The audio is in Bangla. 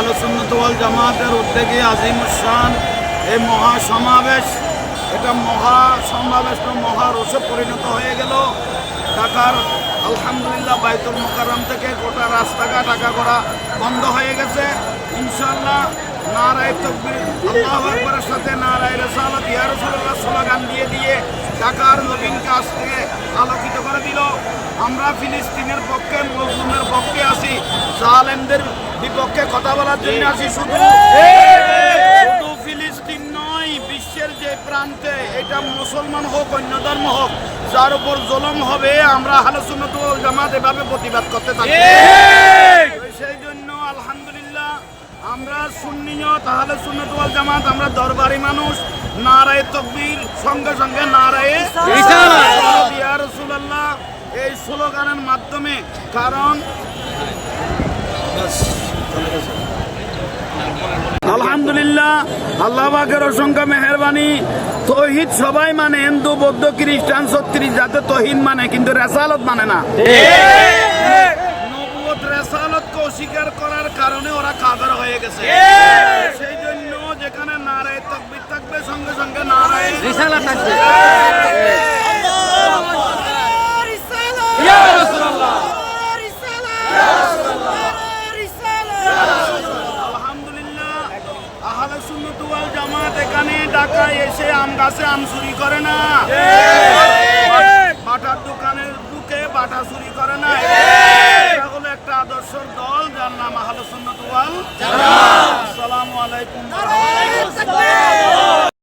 আলোচন্নতওয়াল জামাতের উদ্যোগে আজিম আজিমুসান এই মহা সমাবেশ এটা মহা সমাবেশ তো মহা রসে পরিণত হয়ে গেল। ঢাকার আলহামদুলিল্লাহ বাইতুল মোকাররম থেকে গোটা রাস্তাঘাট আঁকা করা বন্ধ হয়ে গেছে। ইনশাল্লাহ নারায় তকবির, আল্লাহ আকবরের সাথে নারায় রেসালত, ইয়া রাসূলুল্লাহ স্লোগান দিয়ে দিয়ে ঢাকার নবীন থেকে আলোকিত করে দিল। আমরা ফিলিস্তিনের পক্ষে মজলুমের পক্ষে আছি। জালেমদের বিপক্ষে কথা বলার জন্য আছি শুধু। শুধু ফিলিস্তিন নয় বিশ্বের যে প্রান্তে এটা মুসলমান হোক অন্য ধর্ম হোক যার উপর জলম হবে আমরা হালসুন্নতুল জামাত এভাবে প্রতিবাদ করতে থাকি। সেই জন্য আলহামদুলিল্লাহ আমরা সুন্নিয় তাহলে সুন্নতুল জামাত আমরা দরবারি মানুষ নারায় তকবীর সঙ্গে সঙ্গে নারায়ে রাসূলুল্লাহ। এই স্লোগানের মাধ্যমে কারণ আলহামদুলিল্লাহ, আল্লাহ অসংখ্য মেহরবানি। তহিদ সবাই মানে হিন্দু, বৌদ্ধ, খ্রিস্টান, ছত্রিশ যাতে তহিদ মানে কিন্তু রেসালত মানে না। রেসালতকে অস্বীকার করার কারণে ওরা কাদার হয়ে গেছে। সেই জন্য যেখানে নারায় তকবির থাকবে, সঙ্গে সঙ্গে নারায় আলহামদুলিল্লাহ সুন্নতুয়াল জামাত এখানে ঢাকায় এসে আম গাছে আম চুরি করে না। বাটার দোকানের বুকে বাটা চুরি করে না। হলো একটা আদর্শ দল, যার নাম আহলে সুন্নতুয়াল আসসালামু আলাইকুম।